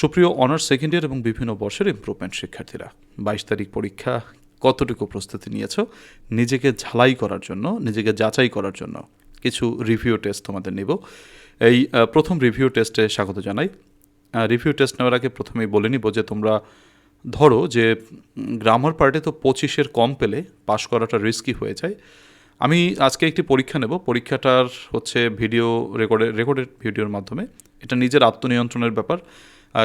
সুপ্রিয় honours second year এবং বিভিন্ন বর্ষের ইমপ্রুভমেন্ট শিক্ষার্থীরা, বাইশ তারিখ পরীক্ষা কতটুকু প্রস্তুতি নিয়েছো, নিজেকে ঝালাই করার জন্য, নিজেকে যাচাই করার জন্য কিছু রিভিউ টেস্ট তোমাদের নিব। এই প্রথম রিভিউ টেস্টে স্বাগত জানাই। রিভিউ টেস্ট নেওয়ার আগে প্রথমেই বলে নিব যে তোমরা ধরো যে গ্রামার পার্টে তো পঁচিশের কম পেলে পাশ করাটা রিস্কি হয়ে যায়। আমি আজকে একটি পরীক্ষা নেব। পরীক্ষাটার হচ্ছে ভিডিও রেকর্ডে রেকর্ডেড ভিডিওর মাধ্যমে। এটা নিজের আত্মনিয়ন্ত্রণের ব্যাপার।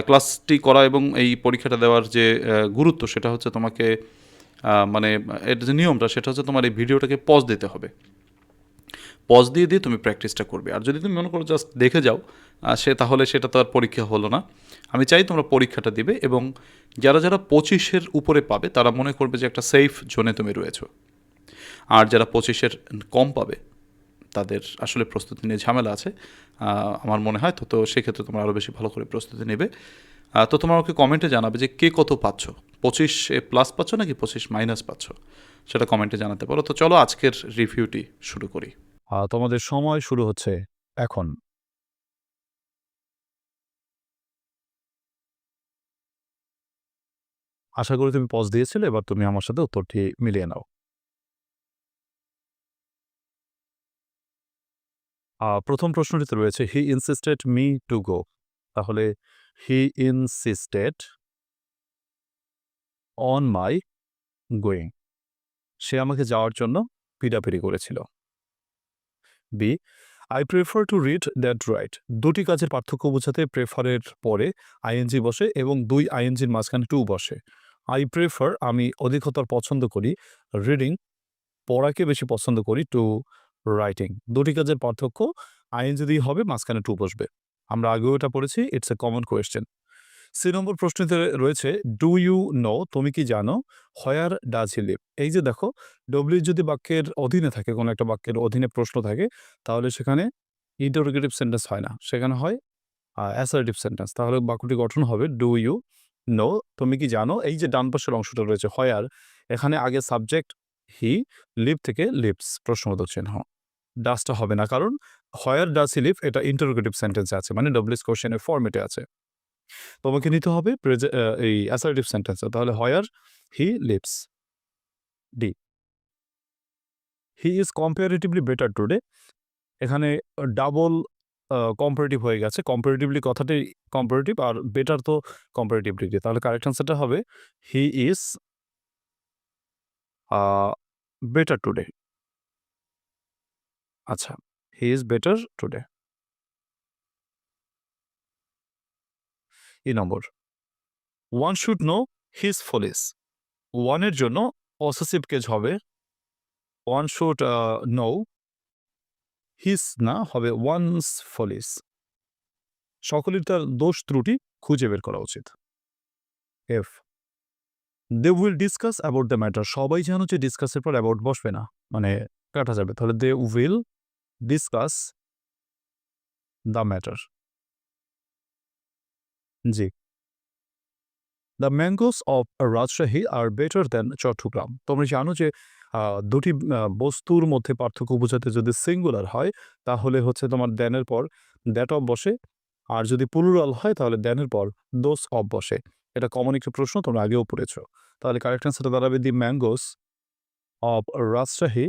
ক্লাসটি করা এবং এই পরীক্ষাটা দেওয়ার যে গুরুত্ব, সেটা হচ্ছে তোমাকে মানে এর যে নিয়মটা, সেটা হচ্ছে তোমার এই ভিডিওটাকে পজ দিতে হবে। পজ দিয়ে দিয়ে তুমি প্র্যাকটিসটা করবে। আর যদি তুমি মনে করো জাস্ট দেখে যাও সে তাহলে সেটা তো আর পরীক্ষা হলো না। আমি চাই তোমরা পরীক্ষাটা দিবে এবং যারা যারা পঁচিশের উপরে পাবে, তারা মনে করবে যে একটা সেফ জোনে তুমি রয়েছো। আর যারা পঁচিশের কম পাবে তাদের আসলে প্রস্তুতি নিয়ে ঝামেলা আছে। আমার মনে হয়, তো তো সেক্ষেত্রে তোমরা আরও বেশি ভালো করে প্রস্তুতি নেবে। তো তোমরা আমাকে কমেন্টে জানাবে যে কে কত পাচ্ছ? পঁচিশ প্লাস পাচ্ছ নাকি পঁচিশ মাইনাস পাচ্ছ? সেটা কমেন্টে জানাতে পারো। তো চলো আজকের রিভিউটি শুরু করি। তোমাদের সময় শুরু হচ্ছে এখন। আশা করি তুমি পজ দিয়েছিলে, এবার তুমি আমার সাথে উত্তরটি মিলিয়ে নাও। প্রথম প্রশ্নটিতে রয়েছে he insisted me to go তাহলে he insisted on my going সে আমাকে যাওয়ার জন্য পিডাপিডি করেছিল। B I prefer to read that right দুটি কাজের পার্থক্য বোঝাতে প্রেফারের পরে আইএনজি বসে এবং দুই আইএনজির মাঝখানে টু বসে। আই প্রেফার আমি অধিকতর পছন্দ করি রিডিং পড়াকে বেশি পছন্দ করি টু রাইটিং দুটি কাজের পার্থক্য আইন যদি হবে, মাঝখানে টু বসবে। আমরা আগেও এটা পড়েছি it's a common question C number প্রশ্নতে রয়েছে ডু ইউ নো তুমি কি জানো? হয়ার ডাজ হি লিভ এই যে দেখো ডব্লিউ যদি বাক্যের অধীনে থাকে, কোনো একটা বাক্যের অধীনে প্রশ্ন থাকে, তাহলে সেখানে ইন্টারোগেটিভ সেন্টেন্স হয় না। সেখানে হয় অ্যাসার্টিভ সেন্টেন্স তাহলে বাক্যটি গঠন হবে ডু ইউ নো তুমি কি জানো? এই যে ডান পাশের অংশটা রয়েছে হয়ার এখানে আগে সাবজেক্ট হি লিভ থেকে লিভস প্রশ্নবোধক চিহ্ন। ডাসটা হবে না। কারণ হয়ার ডাস লিভ এটা ইন্টারোগেটিভ সেন্টেন্সে আছে মানে ডব্লিউস কোশ্চেনের ফর্মেটে আছে। তোমাকে নিতে হবে এই অ্যাসার্টিভ সেন্টেন্সে তাহলে where he lives D he is comparatively better today এখানে ডাবল কম্পারেটিভ হয়ে গেছে। কম্পারেটিভলি কথাটাই কম্পারেটিভ আর বেটার তো কম্পারেটিভলি তাহলে কারেক্ট আনসারটা হবে হি ইজ বেটার টুডে আচ্ছা he is better today E number. One should know his follies ওয়ানের জন্য অসেসিভ কেজ হবে। ওয়ান শুড নো হিস না, হবে ওয়ানস ফলিস সকলের তার দোষ ত্রুটি খুঁজে বের করা উচিত। F they will discuss about the matter সবাই জানো যে ডিসকাসের পর অ্যাবাউট বসবে না। মানে কাটা যাবে। তাহলে they will discuss the matter G. The mangoes of Rajshahi are better than Chattogram তোমরা জানো যে দুটি বস্তুর মধ্যে পার্থক্য বোঝাতে যদি সিঙ্গুলার হয়, তাহলে হচ্ছে তোমার দেনের পর দ্যাট অফ বসে, আর যদি প্লুরাল হয়, তাহলে দেনের পর দোস অফ বসে। এটা কমন একটি প্রশ্ন, তোমরা আগেও পড়েছ। তাহলে কারেক্ট অ্যান্সারটা দাঁড়াবে the mangoes of Rajshahi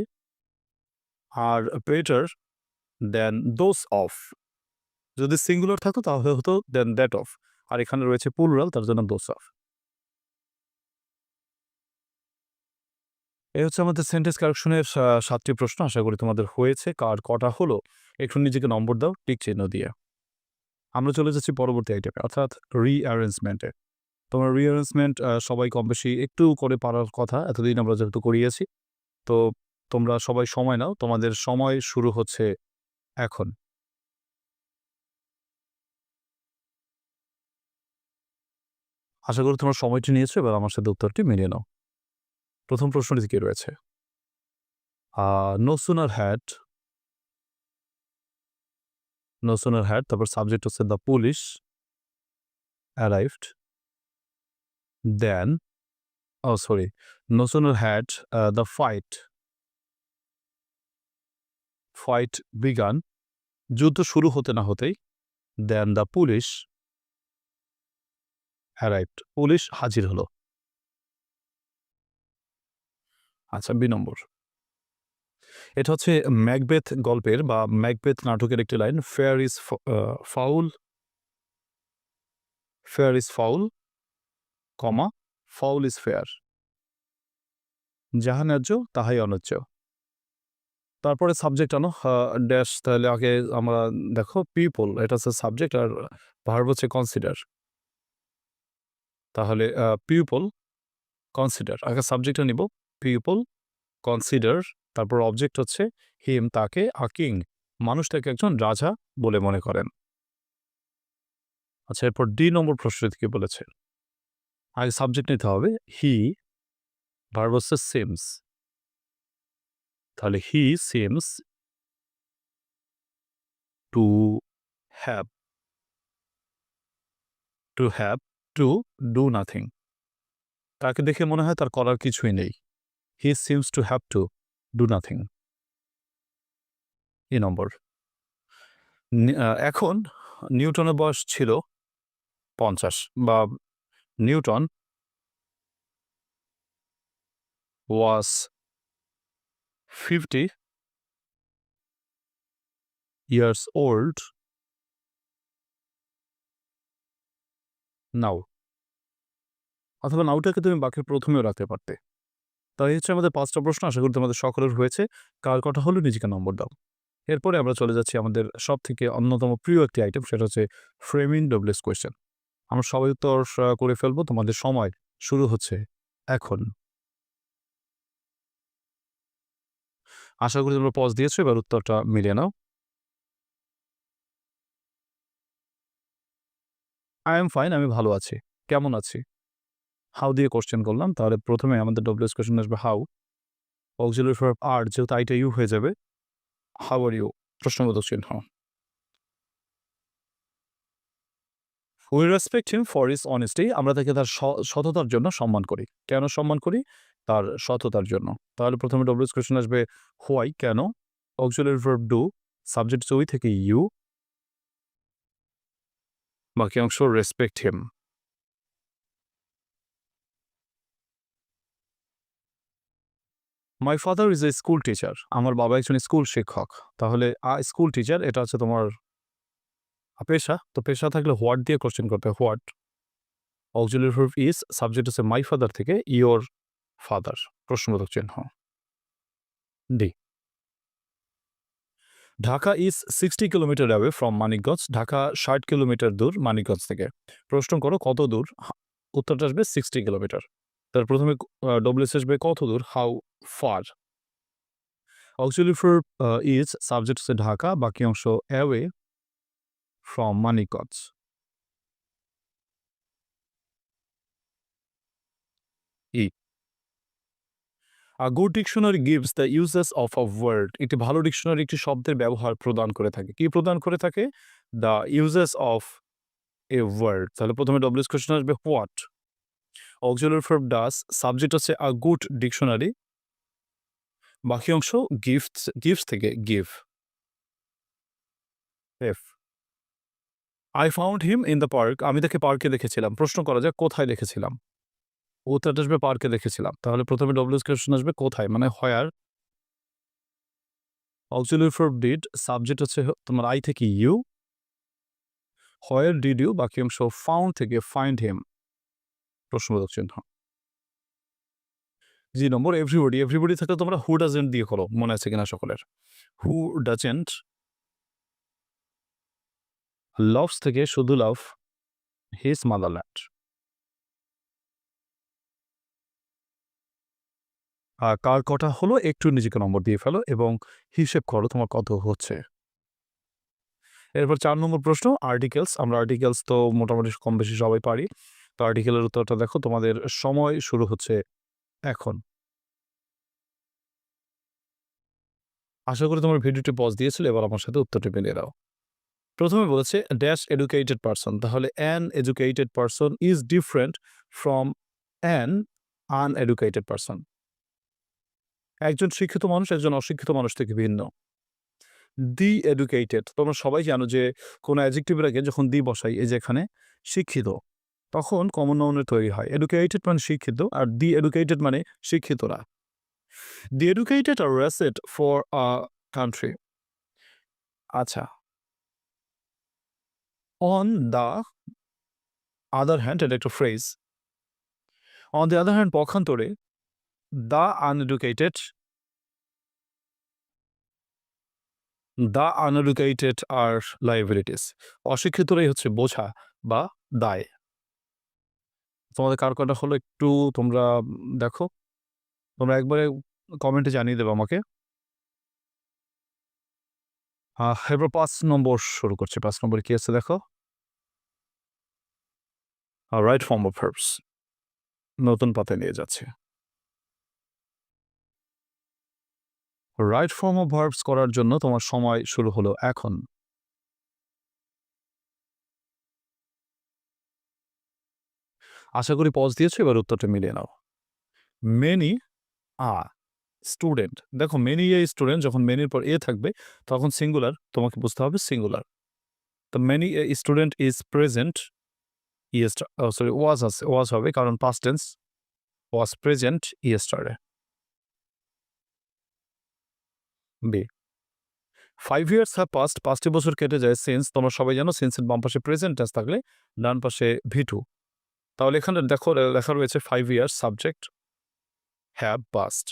are better than those of যদি সিঙ্গুলার থাকতো তাহলে হতো দেন দ্যাট অফ আর এখানে রয়েছে প্লুরাল তার জন্য দোস অফ এই হচ্ছে আমাদের সেন্টেন্স কারেকশনের সাতটি প্রশ্ন। আশা করি তোমাদের হয়েছে। কার কটা হলো? একটু নিজেকে নম্বর দাও, টিক চিহ্ন দিয়ে। আমরা চলে যাচ্ছি পরবর্তী আইটেমে অর্থাৎ রিঅ্যারেঞ্জমেন্টে তোমার রিঅ্যারেঞ্জমেন্ট সবাই কম বেশি একটু করে পারার কথা। এতদিন আমরা যেহেতু করিয়েছি, তো তোমরা সবাই সময় নাও, তোমাদের সময় শুরু হচ্ছে এখন। আশা করি তোমার সময়টি নিয়েছো, এবার আমার সাথে উত্তরটি মিলিয়ে নাও। প্রথম প্রশ্নটি কি রয়েছে? No sooner had no sooner had তারপর সাবজেক্ট হচ্ছে the police arrived then oh sorry no sooner had the fight fight began যুদ্ধ শুরু হতে না হতেই then the police arrived police হাজির হলো। আচ্ছা বি নম্বর। এটা হচ্ছে ম্যাকবেথ গল্পের বা ম্যাকবেথ নাটকের একটি line fair is foul fair is foul comma foul is fair যাহা ন্যায্য, তাহাই অন্যায্য। তারপরে সাবজেক্ট আনো ড্যাশ তাহলে আগে আমরা দেখো পিপল এটা হচ্ছে সাবজেক্ট আর ভার্ব হচ্ছে কনসিডার তাহলে পিপল কনসিডার আগে সাবজেক্টটা নিব পিপল কনসিডার তারপর অবজেক্ট হচ্ছে হিম তাকে আ কিং মানুষ তাকে একজন রাজা বলে মনে করেন। আচ্ছা এরপর ডি নম্বর প্রশ্নটি কি বলেছে? আগে সাবজেক্ট নিতে হবে হি ভার্ব হচ্ছে সিমস তাহলে he seems to have to have to do nothing তাকে দেখে মনে হয় তার করার কিছুই নেই। He seems to have to do nothing A নম্বর। এখন নিউটনের বয়স ছিল পঞ্চাশ বা Newton was 50 years old. Now অথবা নাওটাকে তুমি বাক্যের প্রথমেও রাখতে পারতে। তাই হচ্ছে আমাদের পাঁচটা প্রশ্ন, আশা করি তোমাদের সকলের হয়েছে। কার কথা হলো নিজেকে নম্বর দাও। এরপরে আমরা চলে যাচ্ছি আমাদের সব থেকে অন্যতম প্রিয় একটি আইটেম সেটা হচ্ছে ফ্রেমিং ডবলেস কোয়েশ্চেন আমরা সবাই উত্তর করে ফেলব। তোমাদের সময় শুরু হচ্ছে এখন। আশা করি তোমরা পজ দিয়েছ, এবার উত্তরটা মিলিয়ে নাও। আই এম ফাইন আমি ভালো আছি। কেমন আছি? হাউ দিয়ে কোশ্চেন করলাম, তাহলে প্রথমে আমাদের ডব্লিউএস কোশ্চেন আসবে হাউ অক্সিলারি ফর আর যেহেতু আইটা ইউ হয়ে যাবে। হাউ আর ইউ প্রশ্নবোধক চিহ্ন। We respect him for his honesty আমরা তাকে তার সততার জন্য সম্মান করি। কেন সম্মান করি? তার সততার জন্য। তাহলে প্রথমে ডব্লিউএস কোশ্চেন আসবে হোয়াই কেন? অক্সিলারি ফর ডু সাবজেক্ট ওই থেকে ইউ বাকি অংশ respect him my father is a school teacher আমার বাবা একজন স্কুল শিক্ষক। তাহলে স্কুল টিচার এটা হচ্ছে তোমার পেশা? তো পেশা থাকলে হোয়াট দিয়ে কোশ্চেন করতে what? Auxiliary verb is subject হচ্ছে মাই ফাদার থেকে ইয়োর ফাদার প্রশ্নবোধক চিহ্ন। D Dhaka is sixty kilometer away from Manikganj Dhaka ষাট কিলোমিটার দূর মানিকগঞ্জ থেকে। প্রশ্ন করো, কত দূর? উত্তরটা আসবে সিক্সটি কিলোমিটার তার প্রথমে ডব্লিউএস আসবে কত দূর? How far auxiliary is subject হচ্ছে ঢাকা, বাকি অংশ away from Manikganj E a good dictionary gives the uses of a word একটি ভালো ডিকশনারি একটি শব্দের ব্যবহার প্রদান করে থাকে। কি প্রদান করে থাকে? The uses of a word তাহলে প্রথমে ডব্লিউএস কোশ্চেন আসবে what auxiliary for does subject হচ্ছে আ গুড ডিকশনারি বাকি অংশ গিফট গিফটস থেকে give F I found him in the park আমি তাকে পার্কে দেখেছিলাম। প্রশ্ন করা যায় কোথায় দেখেছিলাম? উত্তরটা আসবে পার্কে দেখেছিলাম। তাহলে প্রথমে ডব্লিউএস কোশ্চেন আসবে কোথায়? মানে where auxiliary for did subject হচ্ছে তোমার আই থেকে ইউ হয়ার ডিড ইউ বাকি অংশ ফাউন্ড থেকে ফাইন্ড হিম প্রশ্নবোধক চিহ্ন। জি, নম্বর এভরিবডি এভরিবডি থাকলে তোমরা হু ডাজেন্ট দিয়ে করো। মনে আছে কিনা সকলের? হু ডাজেন্ট লভস থেকে শুধু লাভ হিজ মাদারল্যান্ড আর কার কটা হলো একটু নিজেকে নম্বর দিয়ে ফেলো এবং হিসেব করো তোমার কত হচ্ছে। এরপর চার নম্বর প্রশ্ন আর্টিকেলস আমরা আর্টিকেলস তো মোটামুটি কম বেশি সবাই পারি। তো আর্টিকেলের উত্তরটা দেখো, তোমাদের সময় শুরু হচ্ছে এখন। আশা করি তোমার ভিডিওটি পজ দিয়েছিল, এবার আমার সাথে উত্তরটি মিলিয়ে দাও। প্রথমে বলেছে ড্যাশ এডুকেটেড পারসন তাহলে an educated person is different from an uneducated person একজন শিক্ষিত মানুষ একজন অশিক্ষিত মানুষ থেকে ভিন্ন। দি এডুকেটেড তোমরা সবাই জানো যে কোনো অ্যাজেক্টিভের আগে যখন দি বসাই, এই যে এখানে, শিক্ষিত, তখন কমন নাউনের তৈরি হয়। এডুকেটেড মানে শিক্ষিত আর দি এডুকেটেড মানে শিক্ষিতরা। The educated are reset for a country আচ্ছা অন দ্য আদার হ্যান্ড এটা একটা phrase on the other hand পক্ষান্তরে the uneducated the uneducated are liabilities অশিক্ষিতরাই হচ্ছে বোঝা বা দায়। তোমাদের কার কটা হলো একটু, তোমরা দেখো, তোমরা একবারে কমেন্টে জানিয়ে দেবে আমাকে। এবার পাঁচ নম্বর শুরু করছে। পাঁচ নম্বরে কি আছে দেখো? রাইট ফর্ম অফ হার্বস নতুন পাতে নিয়ে যাচ্ছে। রাইট ফর্ম অফ ভার্বস করার জন্য তোমার সময় শুরু হলো এখন। আশা করি পজ দিয়েছ, এবার উত্তরটা মিলিয়ে নাও। মেনি আ স্টুডেন্ট দেখো মেনি এ স্টুডেন্ট যখন মেনির পর এ থাকবে, তখন সিঙ্গুলার তোমাকে বুঝতে হবে সিঙ্গুলার তো many a student is present yeast sorry was আছে ওয়াজ হবে কারণ past tense was present yesterday B five years have passed পাঁচটি বছর কেটে যায় সিন্স তোমরা সবাই জানো সিন্সের বাম পাশে প্রেজেন্ট টেন্স থাকলে ডান পাশে ভিটু তাহলে এখানে দেখো, লেখা রয়েছে five years subject have passed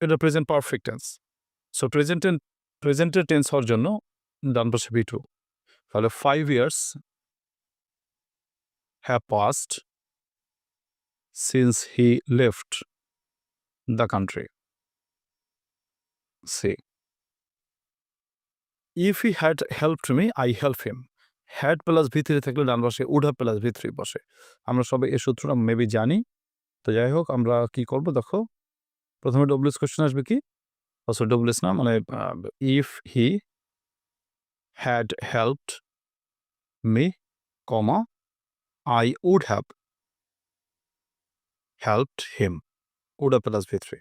এটা present perfect tense so present প্রেজেন্টের tense হওয়ার জন্য ডান পাশে ভিটু তাহলে five years have passed since he left the country C if he had helped me I help him had plus ভিতরে থাকলে ডান পাশে উডা plus ভিতরে বসে। আমরা সবাই এই সূত্রটা মেবি জানি। তো যাই হোক, আমরা কি করব দেখো। প্রথমে ডব্লিউএস কোশ্চেন আসবে কি? অবশ্য ডব্লিউএস না মানে if he had helped me comma I would have helped him would plus ভিতরে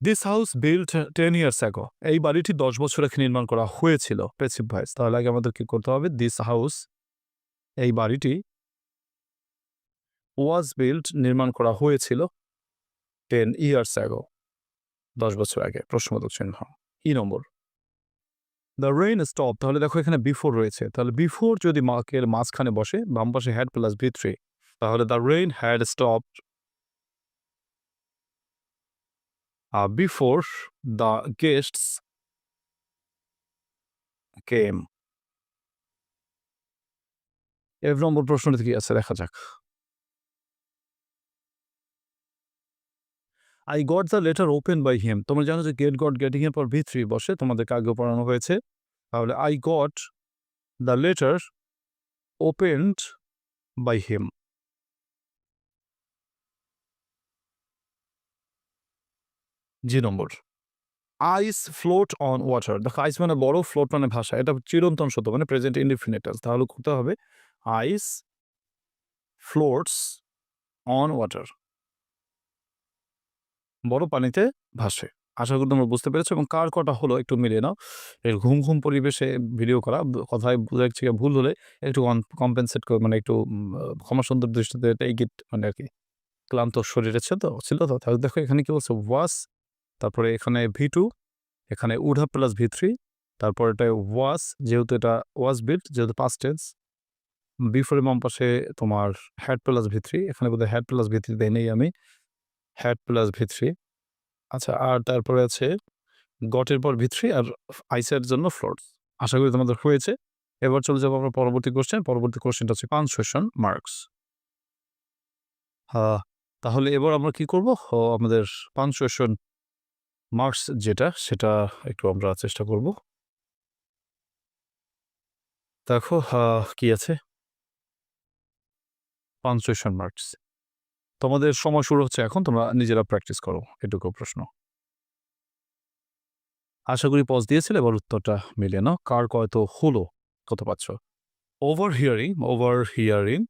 this house built ten years ago এই বাড়িটি দশ বছর আগে নির্মাণ করা হয়েছিল পেসিভ ভয়েস তাহলে আগে আমাদের কি করতে হবে? দিস হাউস এই বাড়িটি ওয়াজ বিল্ট নির্মাণ করা হয়েছিল টেন ইয়ার্স অ্যাগো দশ বছর আগে। প্রশ্নবোধক চিহ্ন E number the rain stop তাহলে দেখো এখানে বিফোর রয়েছে। তাহলে বিফোর যদি মাকের মাঝখানে বসে, বাম পাশে হ্যাড প্লাস বি থ্রি তাহলে the rain had stop before the guests came. এক নম্বর প্রশ্নটি কি আছে? দেখা যাক। I got the letter open by him তোমরা জানো যে গেট গট গেটিং এর পর ভি থ্রি বসে তোমাদেরকে আগে পড়ানো হয়েছে। তাহলে I got the letter opened by him G number. Ice float on water দেখো আইস মানে বড় ফ্লোট মানে ভাষা। এটা চিরন্তন সত্য মানে প্রেজেন্ট ইনডিফিনিটাস তাহলে করতে হবে আইস ফ্লোটস অন ওয়াটার বড় পানিতে ভাসে। আশা করি তোমরা বুঝতে পেরেছ এবং কার কটা হলো একটু মিলিয়ে নাও। এর ঘুম ঘুম পরিবেশে ভিডিও করা কথায় বুঝাচ্ছি ভুল হলে একটু কম্পেনসেট করে মানে একটু ক্ষমা সুন্দর দৃষ্টিতে টেক ইট মানে আর কি, ক্লান্ত শরীরে আছে তো, ছিল তো। তাহলে দেখো এখানে কি বলছে ওয়াস তারপরে এখানে ভি টু এখানে উডা প্লাস ভি থ্রি তারপর এটা ওয়াস যেহেতু এটা ওয়াস বিল্ট যেহেতু পাস্ট টেন্স বিফোরের বাম পাশে তোমার হ্যাড প্লাস ভি থ্রি এখানে বোধহয় হ্যাড প্লাস ভি থ্রি দেয় নেই আমি। হ্যাড প্লাস ভি থ্রি আচ্ছা আর তারপরে আছে গটের পর ভি থ্রি আর আইসের জন্য ফ্লোর্স আশা করি তোমাদের হয়েছে। এবার চলে যাব আমরা পরবর্তী কোশ্চেন পরবর্তী কোশ্চেনটা হচ্ছে পাঞ্চুয়েশন মার্কস হ্যাঁ তাহলে এবার আমরা কি করব? আমাদের পাঞ্চুয়েশন মার্কস যেটা, সেটা একটু আমরা চেষ্টা করব। দেখো কি আছে? পাঞ্চুয়েশন মার্কস তোমাদের সময় শুরু হচ্ছে এখন, তোমরা নিজেরা প্র্যাকটিস করো, এটুকু প্রশ্ন। আশা করি পজ দিয়েছিলে, এবার উত্তরটা মিলে না কার কয়তো হলো, কত পাচ্ছ? Over hearing over hearing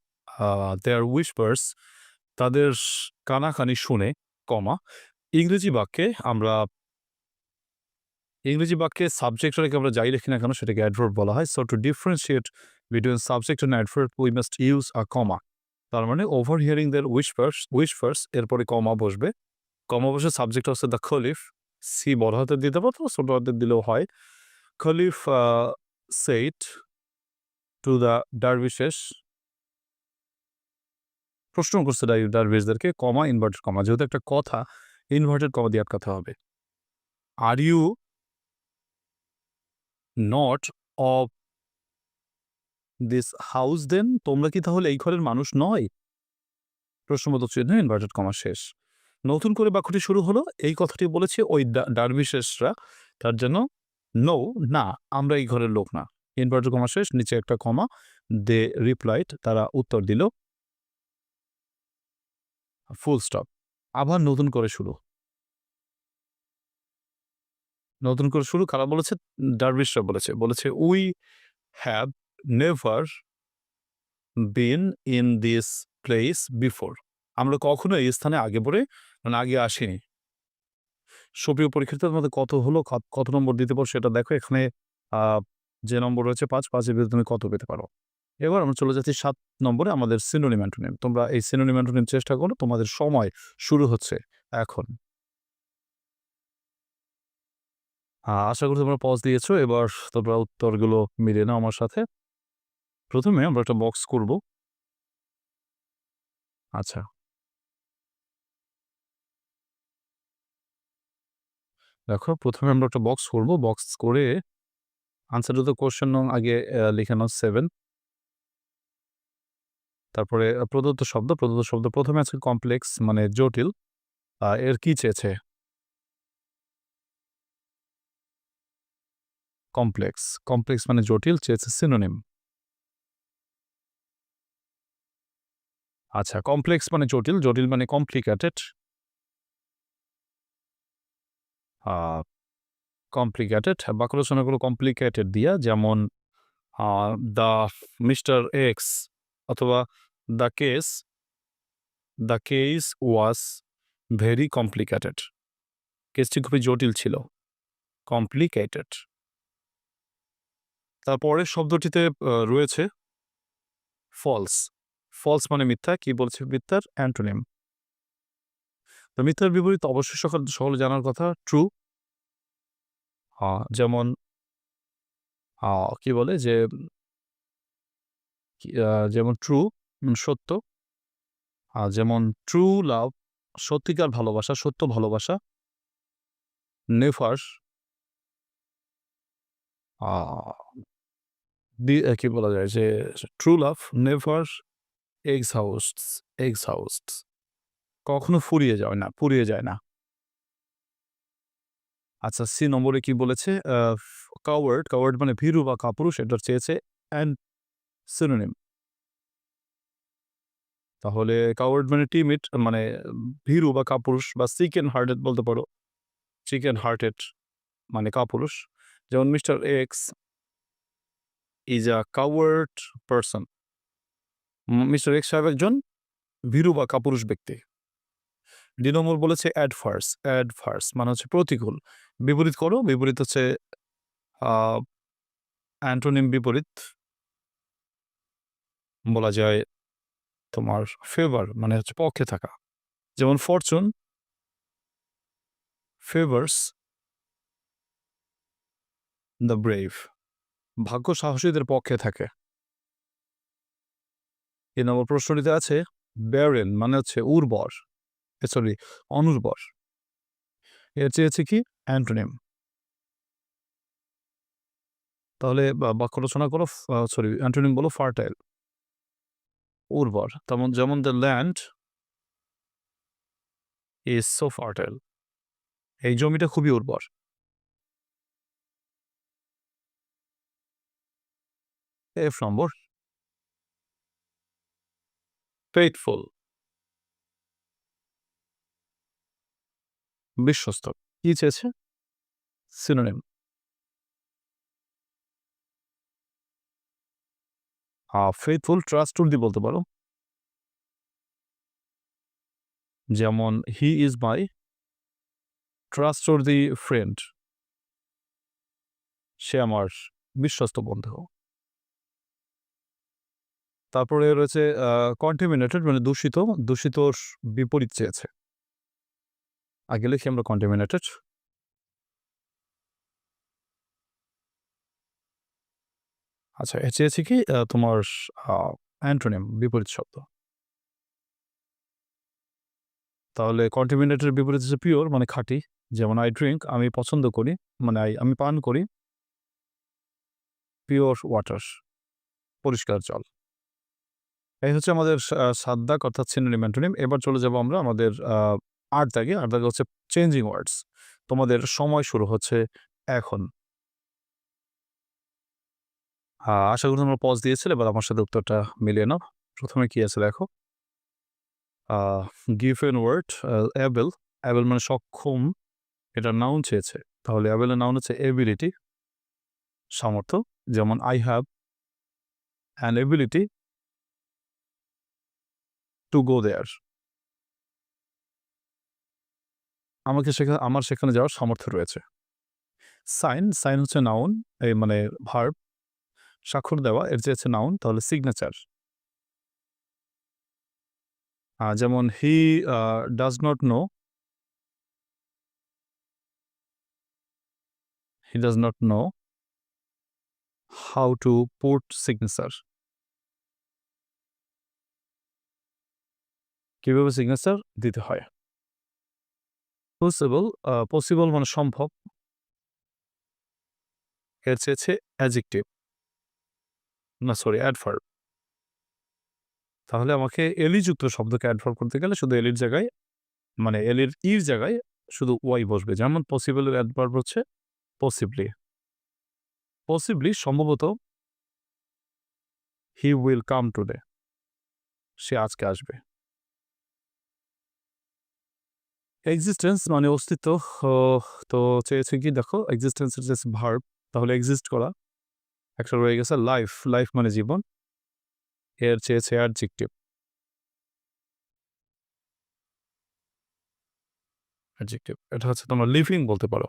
their whispers তাদের কানাকানি শুনে, কমা, ইংরেজি বাক্যে আমরা, ইংরেজি বাক্যে সাবজেক্ট রেখে আমরা যাই লিখি না কেন, সেটাকে অ্যাডভার্ব বলা হয়। So to differentiate between subject and adverb we must use a comma তার মানে over hearing their whispers whispers এরপরে কমা বসবে। কমা বসে সাবজেক্ট হচ্ছে দ্য খলিফ সি বড় হাতের দিতে পারতো, ছোট হাতের দিলেও হয়। খলিফ সেইট টু দ্য ডারভিশেস প্রশ্ন করছে ডাই- ডারভিশদেরকে কমা ইনভার্টেড কমা যেহেতু একটা কথা ইনভার্টেড কমা দিয়ে আটকাতে হবে। Are you not of this house then তোমরা কি তাহলে এই ঘরের মানুষ নয়? প্রশ্নবোধক চিহ্ন ইনভার্টেড কমা শেষ। নতুন করে বাক্যটি শুরু হলো, এই কথাটি বলেছে ওই ডা- ডারভিশেসরা তার জন্য নো না, আমরা এই ঘরের লোক না। ইনভার্টেড কমা শেষ, নিচে একটা কমা দে রিপ্লাইড তারা উত্তর দিল ফুল স্টপ আবার নতুন করে শুরু। নতুন করে শুরু, কারা বলেছে? ডারভিশরা বলেছে। বলেছে we have never been in this place before আমরা কখনো এই স্থানে আগে পড়ে মানে আগে আসিনি। সুপ্রিয় পরীক্ষার্থীদের মধ্যে কত হলো, কত- নম্বর দিতে পারো সেটা দেখো। এখানে যে নম্বর রয়েছে পাঁচ, পাঁচের ভিতরে তুমি কত পেতে পারো। এবার আমরা চলে যাচ্ছি সাত নম্বরে আমাদের সিনোনিম অ্যান্টোনিম তোমরা এই সিনোনিম অ্যান্টোনিম চেষ্টা করো, তোমাদের সময় শুরু হচ্ছে এখন। আশা করি তোমরা পজ দিয়েছ। এবার তোমরা উত্তরগুলো মিলে নাও আমার সাথে। প্রথমে আমরা একটা বক্স করব। আচ্ছা। দেখো প্রথমে আমরা একটা বক্স করব। বক্স করে আনসার টু দ্য কোশ্চেন আগে আহ, লিখে নাও সেভেন তারপরে প্রদত্ত শব্দ প্রদত্ত শব্দ প্রথমে আছে কমপ্লেক্স মানে জটিল। এর কি চেয়েছে? কমপ্লেক্স কমপ্লেক্স মানে জটিল চেয়েছে সিনোনিম আচ্ছা কমপ্লেক্স মানে জটিল জটিল মানে কমপ্লিকেটেড কমপ্লিকেটেড বাক্য রচনাগুলো কমপ্লিকেটেড দিয়া যেমন দ্য মিস্টার এক্স অথবা the case the case was very complicated কেসটি খুবই জটিল ছিল। কমপ্লিকেটেড তারপরের শব্দটিতে রয়েছে ফলস ফলস মানে মিথ্যা, কি বলছে মিথ্যার? অ্যান্টোনিম তো মিথ্যার বিপরীত অবশ্যই সকল, সকলে জানার কথা ট্রু যেমন কি বলে যে যেমন ট্রু সত্য। যেমন ট্রু লাভ সত্যিকার ভালোবাসা, সত্য ভালোবাসা। নেফার কি বলা যায় যে true love never exhaust exhaust কখনো ফুরিয়ে যায় না, ফুরিয়ে যায় না। আচ্ছা সি নম্বরে কি বলেছে? কাওয়ার্ড কাওয়ার্ড মানে ভীরু বা কাপুরুষ এটা চেয়েছে অ্যান্ড সিনোনিম তাহলে কাওয়ার্ড মানে টিমিট মানে ভীরু বা কাপুরুষ বা চিকেন হার্টেড বলতে পারো। চিকেন হার্টেড মানে কাপুরুষ। যেমন Mister X is a coward person Mister X সাহেব একজন ভীরু বা কাপুরুষ ব্যক্তি। ডি নম্বর বলেছে অ্যাডভার্স অ্যাডভার্স মানে হচ্ছে প্রতিকূল। বিপরীত করো, বিপরীত হচ্ছে অ্যান্টোনিম বিপরীত বলা যায় তোমার ফেভার মানে হচ্ছে পক্ষে থাকা। যেমন ফরচুন ফেভার্স দ্য ব্রেভ ভাগ্য সাহসীদের পক্ষে থাকে। এই নম্বর প্রশ্নটিতে আছে ব্যারেন মানে হচ্ছে উর্বর সরি অনুর্বর। এর চেয়েছে কি? অ্যান্টোনিম তাহলে বাক্য রচনা করো সরি অ্যান্টোনিম বলো ফার্টাইল উর্বর তেমন যেমন the land is so fertile এই জমিটা খুবই উর্বর। F number. ফেথফুল বিশ্বস্ত। কি চেয়েছে? সিনোনিম ফেথফুল ট্রাস্টওয়ার্দি বলতে পারো। যেমন he is my trustworthy friend সে আমার বিশ্বস্ত বন্ধু। তারপরে রয়েছে কন্টামিনেটেড মানে দূষিত দূষিত বিপরীত চেয়েছে। আগে লিখি আমরা কন্টামিনেটেড আচ্ছা এ চেয়েছি কি তোমার অ্যান্টোনিম, বিপরীত শব্দ। তাহলে কন্টামিনেটেড বিপরীত হচ্ছে পিওর মানে খাঁটি। যেমন আই ড্রিঙ্ক আমি পছন্দ করি মানে I- আমি পান করি। পিওর ওয়াটার পরিষ্কার জল। এই হচ্ছে আমাদের দাগ অর্থাৎ সিনোনিম অ্যান্টোনিম এবার চলে যাব আমরা আমাদের আট দাগে। আট দাগে হচ্ছে চেঞ্জিং ওয়ার্ডস তোমাদের সময় শুরু হচ্ছে এখন। আশা করি তোমরা পজ দিয়েছিলে, এবার আমার সাথে উত্তরটা মিলিয়ে নাও। প্রথমে কি আছে দেখো? Give an word able able মানে সক্ষম। এটা নাউন চেয়েছে। তাহলে অ্যাবেলের নাউন হচ্ছে এবিলিটি সামর্থ্য। যেমন I have an ability to go there আমাকে সেখানে আমার সেখানে যাওয়ার সামর্থ্য রয়েছে। সাইন সাইন হচ্ছে নাউন এই মানে ভার্ব স্বাক্ষর দেওয়া, এর যে হচ্ছে নাউন তাহলে সিগনেচার যেমন he does not know he does not know how to put signature কীভাবে সিগনেচার দিতে হয়। পসিবল পসিবল মানে সম্ভব। এর চেয়েছে অ্যাজেক্টিভ না সরি অ্যাডভার্ব তাহলে আমাকে এলিযুক্ত শব্দকে অ্যাডভার্ব করতে গেলে শুধু এলির জায়গায় মানে এলির ইর জায়গায় শুধু ওয়াই বসবে। যেমন পসিবলের অ্যাডভার্ব হচ্ছে পসিবলি পসিবলি সম্ভবত হি উইল কাম টুডে সে আজকে আসবে। এক্সিস্টেন্স মানে অস্তিত্ব তো চেয়েছে কি, দেখো এক্সিস্টেন্সের যে ভার্ব তাহলে এক্সিস্ট করা একটা রয়ে গেছে লাইফ লাইফ মানে জীবন, এর চেয়েছে অ্যাডজেক্টিভ অ্যাডজেক্টিভ এটা হচ্ছে তোমরা লিভিং বলতে পারো,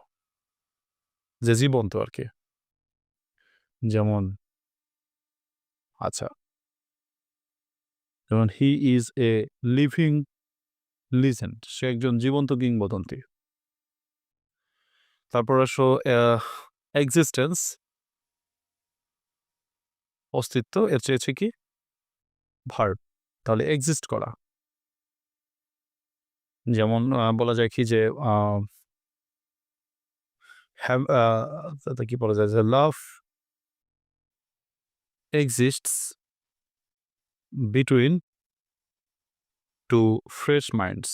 যে জীবন্ত আর কি। যেমন আচ্ছা যেমন he is a living legend, সে একজন জীবন্ত কিংবদন্তি। তারপর আসো এক্সিস্টেন্স। অস্তিত্ব, এর চেয়েছে কি? ভার্ব তাহলে এক্সিস্ট করা। যেমন বলা যায় কি যে কি বলা যায় যে, লাভ exists between two fresh minds.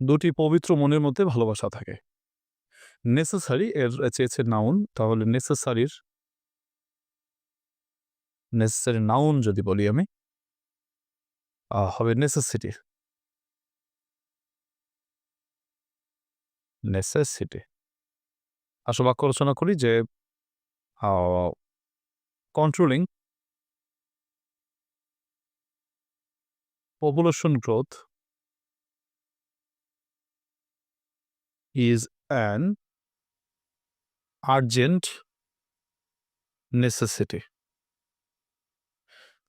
দুটি পবিত্র মনের মধ্যে ভালোবাসা থাকে। নেসেসারি এর চেয়েছে নাউন তাহলে নেসেসারির নেসেসারি নাউন যদি বলি আমি হবে নেসেসিটি নেসেসিটি আসলে বাক্য রচনা করি যে controlling population growth is an urgent necessity.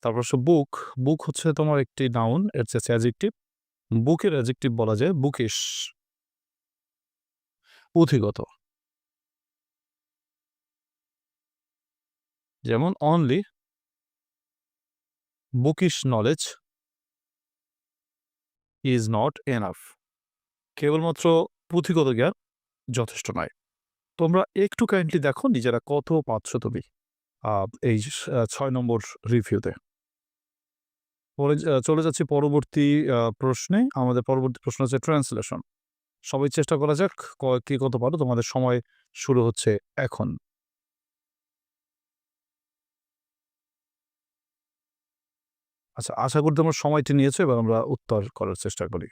তারপর হচ্ছে বুক বুক হচ্ছে তোমার একটি নাউন এর চেয়ে অ্যাজেক্টিভ বুকের অ্যাজেক্টিভ বলা যায় বুকিশ পুঁথিগত। যেমন only bookish knowledge is not enough কেবলমাত্র পুঁথিগত জ্ঞান যথেষ্ট নয়। তোমরা একটু কাইন্ডলি দেখো নিজেরা কত পাচ্ছ তুমি এই ছয় নম্বর রিভিউতে চলে যাচ্ছি পরবর্তী প্রশ্নে। আমাদের পরবর্তী প্রশ্ন হচ্ছে ট্রান্সলেশন সবাই চেষ্টা করা যাক কে কত পারো? তোমাদের সময় শুরু হচ্ছে এখন। আচ্ছা আশা করি তোমরা সময়টি নিয়েছো এবার আমরা উত্তর করার চেষ্টা করি।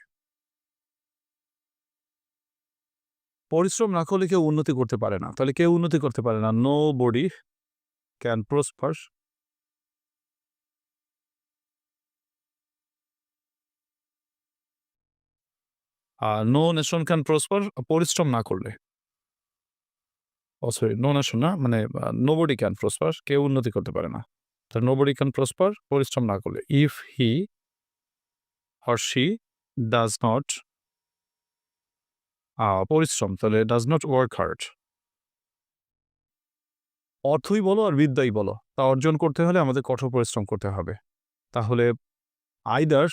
পরিশ্রম না করলে কেউ উন্নতি করতে পারে না। তাহলে কেউ উন্নতি করতে পারে না। Nobody can prosper or no nation can prosper পরিশ্রম না করলে। ও সরি নো নেশন না মানে নো বডি ক্যান প্রসপার কেউ উন্নতি করতে পারে না। তো নোবডি ক্যান প্রসপার পরিশ্রম না করলে। If he or she does not পরিশ্রম, তাহলে ডাজ নট ওয়ার্ক হার্ড অর্থই বলো আর বিদ্যাই বলো, তা অর্জন করতে হলে আমাদের কঠোর পরিশ্রম করতে হবে। তাহলে আইদার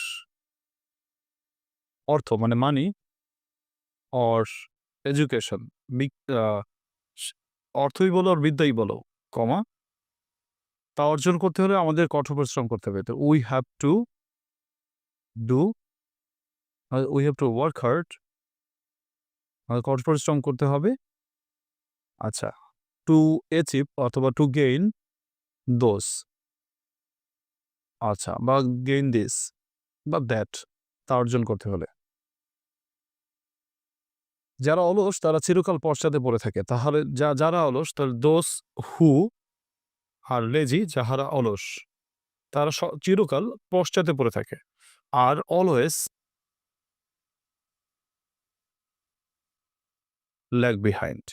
অর্থ মানে মানি অর এডুকেশন অর্থই বলো আর বিদ্যাই বলো, কমা। তা অর্জন করতে হলে আমাদের কঠোর পরিশ্রম করতে হবে। তো we have to do we have to work hard কঠোর পরিশ্রম করতে হবে। আচ্ছা টু অ্যাচিভ অথবা টু গেইন দোস আচ্ছা বা গেইন দিস বা দ্যাট তা অর্জন করতে হলে। যারা অলস, তারা চিরকাল পশ্চাতে পড়ে থাকে। তাহলে যা, যারা অলস, তাহলে দোস হু আর লেজি যাহারা অলস, তারা চিরকাল পশ্চাতে পড়ে থাকে। Are always lag behind.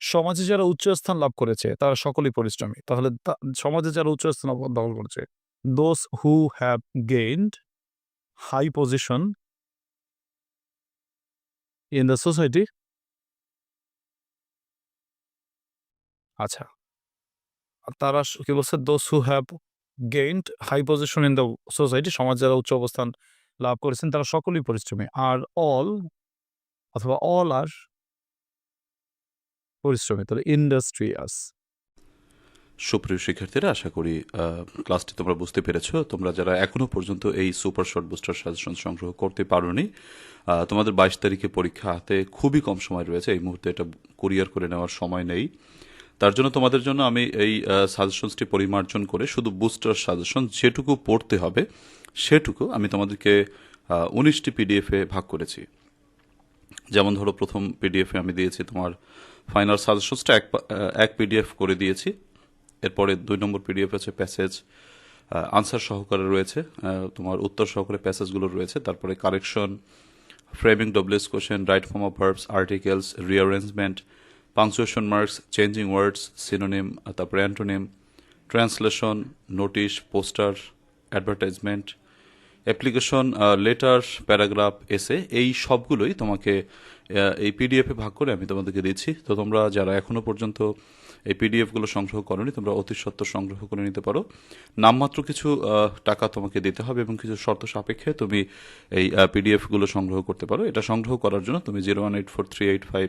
সমাজে যারা উচ্চ স্থান লাভ করেছে, তারা সকলেই পরিশ্রমী। তাহলে সমাজে যারা উচ্চ স্থান দখল করেছে those who have gained high position in the society আচ্ছা। তারা কি বলছে? Those who have gained high position in the society সমাজ যারা উচ্চ অবস্থান লাভ করেছেন, তারা সকলেই পরিশ্রমী। আর অল অথবা অল আর পরিশ্রমী, তাহলে ইন্ডাস্ট্রিয়াস সুপ্রিয় শিক্ষার্থীরা, আশা করি ক্লাসটি তোমরা বুঝতে পেরেছ। তোমরা যারা এখনও পর্যন্ত এই সুপার শর্ট বুস্টার সাজেশন সংগ্রহ করতে পারোনি তোমাদের বাইশ তারিখে পরীক্ষা হাতে খুবই কম সময় রয়েছে। এই মুহূর্তে এটা কুরিয়ার করে নেওয়ার সময় নেই। তার জন্য তোমাদের জন্য আমি এই সাজেশনসটি পরিমার্জন করে শুধু বুস্টার সাজেশন যেটুকু পড়তে হবে, সেটুকু আমি তোমাদেরকে উনিশটি পিডিএফে ভাগ করেছি। যেমন ধরো প্রথম পিডিএফে আমি দিয়েছি তোমার ফাইনাল সাজেশনসটা এক এক পিডিএফ করে দিয়েছি। এরপরে দুই নম্বর পিডিএফ আছে প্যাসেজ আনসার সহকারে রয়েছে তোমার উত্তর সহকারে প্যাসেজগুলো রয়েছে। তারপরে correction framing doubles question right form of verbs articles rearrangement punctuation marks changing words synonym তারপরে antonym translation notice poster advertisement application letter paragraph essay এই সবগুলোই তোমাকে এই পিডিএফে ভাগ করে আমি তোমাদেরকে দিচ্ছি। তো তোমরা যারা এখনও পর্যন্ত এই পিডিএফগুলো সংগ্রহ করনি, তোমরা অতি সত্ত্বর সংগ্রহ করে নিতে পারো। নামমাত্র কিছু টাকা তোমাকে দিতে হবে এবং কিছু শর্ত সাপেক্ষে তুমি এই পিডিএফগুলো সংগ্রহ করতে পারো। এটা সংগ্রহ করার জন্য তুমি zero one eight four three eight five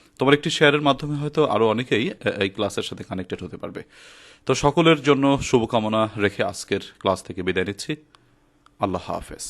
তোমার একটি শেয়ারের মাধ্যমে হয়তো আরও অনেকেই এই ক্লাসের সাথে কানেক্টেড হতে পারবে। তো সকলের জন্য শুভকামনা রেখে আজকের ক্লাস থেকে বিদায় নিচ্ছি। আল্লাহ হাফেজ।